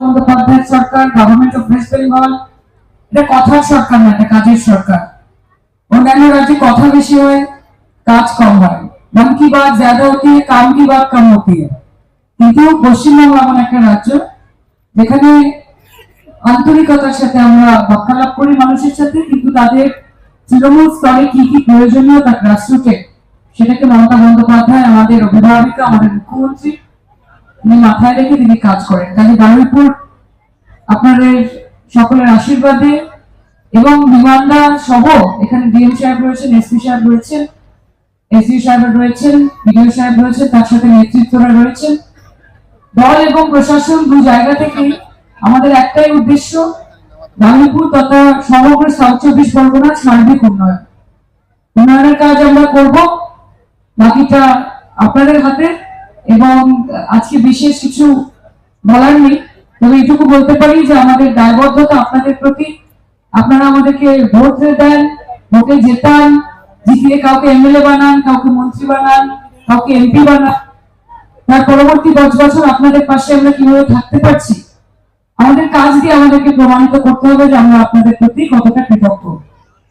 বন্দ্যোপাধ্যায়ের সরকার government of West Bengal এটা কথার সরকার না, এটা কাজের সরকার। অন্যান্য রাজ্যে কথা বেশি হয়, কাজ কম হয়। মন কি হতি, কাম কি কম কিন্তু পশ্চিমবঙ্গ এমন একটা রাজ্য, যেখানে আন্তরিকতার সাথে আমরা বার্তালাপ করি মানুষের সাথে, কিন্তু তাদের তৃণমূল স্তরে কি কি প্রয়োজনীয় তার গ্রাসরুটে সেটাকে মমতা বন্দ্যোপাধ্যায়, আমাদের অভিভাবিকা, আমাদের মুখ্যমন্ত্রী মাথায় রেখে তিনি কাজ করেন। কাজে বারুইপুর আপনাদের সকলের আশীর্বাদে এবং বিমানদা সহ এখানে ডিএম সাহেব রয়েছেন, এসপি সাহেব রয়েছেন এসপি সাহেব রয়েছেন, বিডিও সাহেব রয়েছেন, তার সাথে নেতৃত্বরা রয়েছেন। দল এবং প্রশাসন দু জায়গা থেকে আমাদের একটাই উদ্দেশ্য, বারুইপুর তথা সমগ্র সাউথ চব্বিশ পরগনার সার্বিক উন্নয়ন। উন্নয়নের কাজ আমরা করব, বাকিটা আপনাদের হাতে। এবং আজকে বিশেষ কিছু বলার নেই। তবে বলতে পারি যে আমাদের দায়বদ্ধতা আপনাদের প্রতি। আপনারা আমাদেরকে ভোট দেন, ভোটে জিতিয়ে কাউকে এমএলএ বানান, কাউকে মন্ত্রী বানান, কাউকে এমপি বানান। তার পরবর্তী পাঁচ বছর আপনাদের পাশে আমরা কীভাবে থাকতে পারছি, আমাদের কাজ দিয়ে আমাদেরকে প্রমাণিত করতে হবে যে আমরা আপনাদের প্রতি কতটা কৃতজ্ঞ।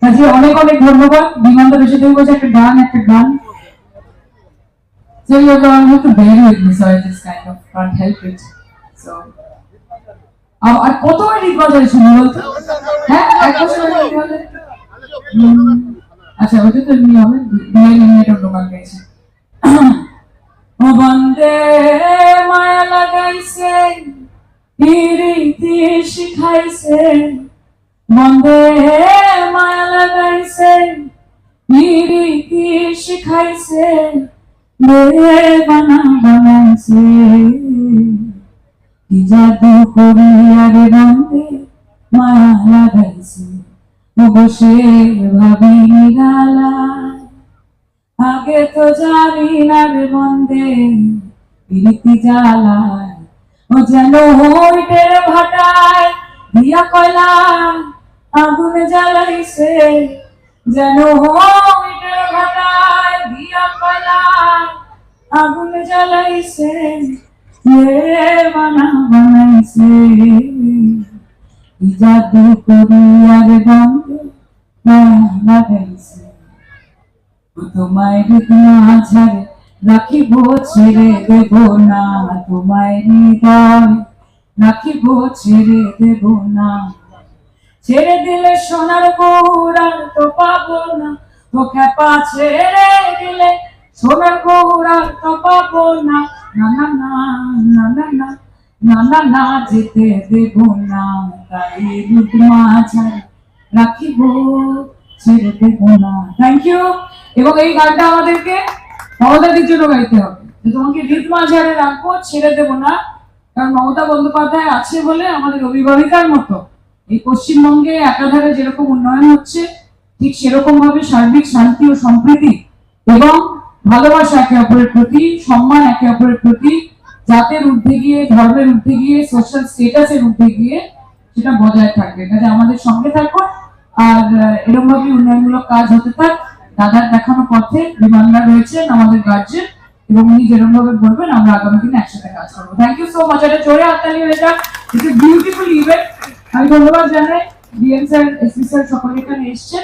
কাজে অনেক অনেক ধন্যবাদ। বিমানটা বেশি একটা গান একটা গান। So you're going to have to bear with me, so I just kind of can't help it. So আর কত মিনিট বাজারে শুনি বলতো? হ্যাঁ আচ্ছা ওটা তো এমনি হবে। দুই মিনিট অন্য গান গাইছে ও বন্দে মায়া লাগাইছে প্রীতি শিখাইছে। বন্দে মায়া লাগাইছে প্রীতি শিখাইছে। দেবানা বানাইছে। কি জাদু বন্দে মায়া লাগাইছে। বসে ভাবি নিরালায়। আগে তো জানি না বন্দে প্রীতি জ্বালায়। ও যেন হইটের ভাটায় দিয়া কয়লা আগুন জ্বালাইছে। যেন হইটের ভাটায় আগুন জ্বালাইছে রাখিব, ছেড়ে দেব না তোমায় রাখিব, ছেড়ে দেব না। ছেড়ে দিলে সোনার গৌরার তো পাবো না তো খেপা ছেড়ে দিলে সোনার না না না না না না না না না না, যেতে দেব না তাই রাখিব, ছেড়ে দেব না। থ্যাংক ইউ এবং এই গানটা আমাদেরকে মমতাদির জন্য গাইতে হবে। তোমাকে রিত মাঝারে রাখব, ছেড়ে দেব না, কারণ মমতা বন্দ্যোপাধ্যায় আছে বলে আমাদের অভিভাবিকার মতো। এই পশ্চিমবঙ্গে একাধারে যেরকম উন্নয়ন হচ্ছে, ঠিক সেরকম ভাবে সার্বিক শান্তি ও সম্প্রীতি এবং ভালোবাসা একে অপরের প্রতি, সম্মান একে অপরের প্রতি, জাতের ঊর্ধ্বে গিয়ে, ধর্মের ঊর্ধ্বে গিয়ে সোশ্যাল স্টেটাসের ঊর্ধ্বে গিয়ে সেটা বজায় থাকবে। কাজে আমাদের সঙ্গে থাকুন, আর এরকম ভাবে উন্নয়নমূলক কাজ হতে থাক, দাদার দেখানো পথে বিমানরা রয়েছেন আমাদের গার্জেন এবং উনি যেরকম ভাবে বলবেন, আমরা আগামী দিনে একসাথে কাজ করব। থ্যাংক ইউ সো মাচ এটা জোরে হাততালি যাক। ইটস বিউটিফুল ইভেন্ট আমি ধন্যবাদ জানাই। ডিএম স্যার এসপি স্যার সকলে এখানে এসছেন।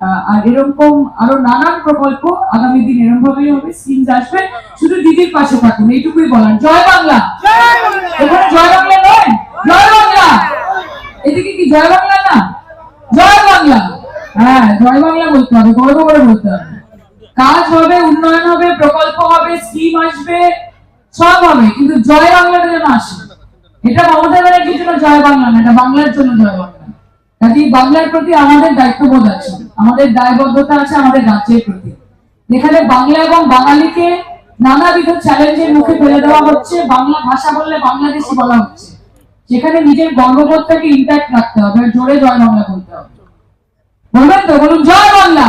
আর এরকম আরও নানান প্রকল্প আগামী দিন এরকম ভাবেই হবে। স্কিমস আসবে। শুধু দিদির পাশে থাকুন এইটুকুই বলার। জয় বাংলা। এখানে জয় বাংলা নয় জয় বাংলা। এদিকে কি জয় বাংলা না? জয় বাংলা। হ্যাঁ জয় বাংলা বলতে হবে গর্ব করে বলতে হবে। কাজ হবে উন্নয়ন হবে প্রকল্প হবে স্কিম আসবে সব হবে। কিন্তু জয় বাংলাটা যেন আসে। এটা মমতা ব্যানার্জির জন্য জয় বাংলা না এটা বাংলার জন্য জয় বাংলা। কাজে বাংলার প্রতি আমাদের দায়িত্ববোধ আছে। আমাদের দায়বদ্ধতা আছে আমাদের রাজ্যের প্রতি। যেখানে বাংলা এবং বাঙালিকে নানাবিধ চ্যালেঞ্জের মুখে ফেলে দেওয়া হচ্ছে বাংলা ভাষা বললে বাংলাদেশি বলা হচ্ছে। যেখানে নিজের গর্ববোধটাকে ইন্ট্যাক্ট রাখতে হবে জোরে জয় বাংলা বলতে হবে। বলবেন তো? বলুন জয় বাংলা!